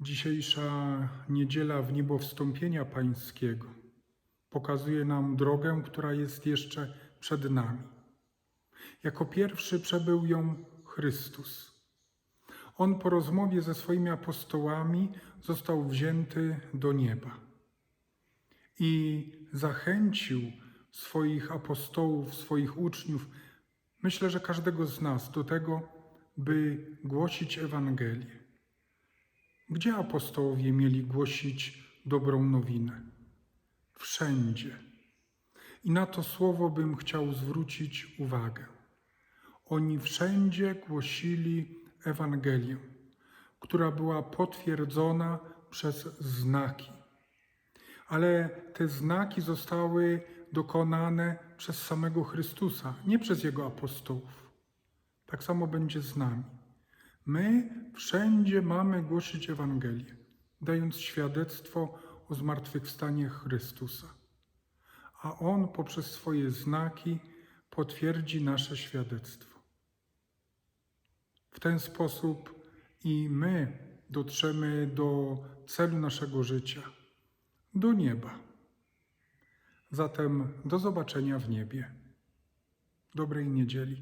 Dzisiejsza niedziela w niebo wstąpienia Pańskiego pokazuje nam drogę, która jest jeszcze przed nami. Jako pierwszy przebył ją Chrystus. On po rozmowie ze swoimi apostołami został wzięty do nieba i zachęcił swoich apostołów, swoich uczniów, myślę, że każdego z nas do tego, by głosić Ewangelię. Gdzie apostołowie mieli głosić dobrą nowinę? Wszędzie. I na to słowo bym chciał zwrócić uwagę. Oni wszędzie głosili Ewangelię, która była potwierdzona przez znaki. Ale te znaki zostały dokonane przez samego Chrystusa, nie przez Jego apostołów. Tak samo będzie z nami. My wszędzie mamy głosić Ewangelię, dając świadectwo o zmartwychwstanie Chrystusa. A On poprzez swoje znaki potwierdzi nasze świadectwo. W ten sposób i my dotrzemy do celu naszego życia, do nieba. Zatem do zobaczenia w niebie. Dobrej niedzieli.